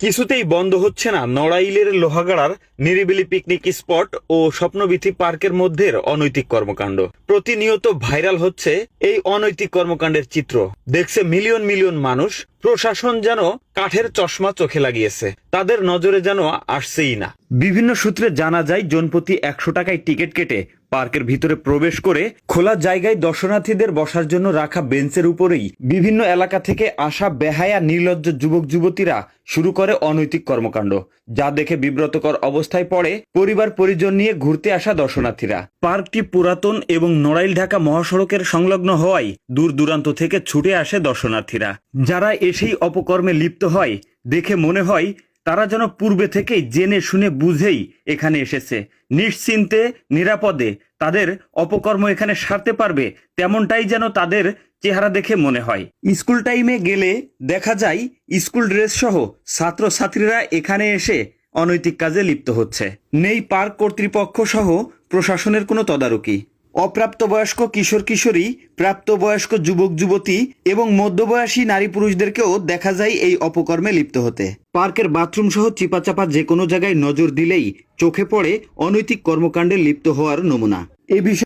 কিছুতেই বন্ধ হচ্ছে না নড়াইলের লোহাগাড়ার নিরিবিলি পিকনিক স্পট ও স্বপ্নবিথি পার্কের মধ্যে অনৈতিক কর্মকাণ্ড। প্রতিনিয়ত ভাইরাল হচ্ছে এই অনৈতিক কর্মকাণ্ডের চিত্র। দেখছে মিলিয়ন মিলিয়ন মানুষ, প্রশাসন যেন কাঠের চশমা চোখে লাগিয়েছে, তাদের নজরে যেন আসছেই না। বিভিন্ন সূত্রে জানা যায়, জনপ্রতি একশো টাকায় টিকিট কেটে পার্কের ভিতরে প্রবেশ করে খোলা জায়গায় দর্শনার্থীদের বসার জন্য রাখা বেঞ্চের উপরেই বিভিন্ন এলাকা থেকে আসা বেহায়া নির্লজ্জ যুবক যুবতীরা শুরু করে অনৈতিক কর্মকাণ্ড, যা দেখে বিব্রতকর অবস্থায় পড়ে পরিবার পরিজন নিয়ে ঘুরতে আসা দর্শনার্থীরা। পার্কটি পুরাতন এবং নড়াইল ঢাকা মহাসড়কের সংলগ্ন হওয়ায় দূর দূরান্ত থেকে ছুটে আসে দর্শনার্থীরা। যারা এসেই অপকর্মে লিপ্ত হয়, দেখে মনে হয় তারা যেন পূর্বে থেকেই জেনে শুনে বুঝেই এখানে এসেছে। নিশ্চিন্তে, নিরাপদে তাদের অপকর্ম এখানে সারতে পারবে, তেমনটাই যেন তাদের চেহারা দেখে মনে হয়। স্কুল টাইমে গেলে দেখা যায় স্কুল ড্রেস সহ ছাত্রছাত্রীরা এখানে এসে অনৈতিক কাজে লিপ্ত হচ্ছে। নেই পার্ক কর্তৃপক্ষ সহ প্রশাসনের কোনো তদারকি। অপ্রাপ্তবয়স্ক কিশোর কিশোরী, প্রাপ্তবয়স্ক যুবক যুবতী এবং মধ্যবয়সী নারী পুরুষদেরকেও দেখা যায় এই অপকর্মে লিপ্ত হতে। পার্কের বাথরুম সহ চিপাচাপা যে কোনো জায়গায় নজর দিলেই চোখে পড়ে অনৈতিক কর্মকাণ্ডে লিপ্ত হওয়ার নমুনা। এ বিষয়ে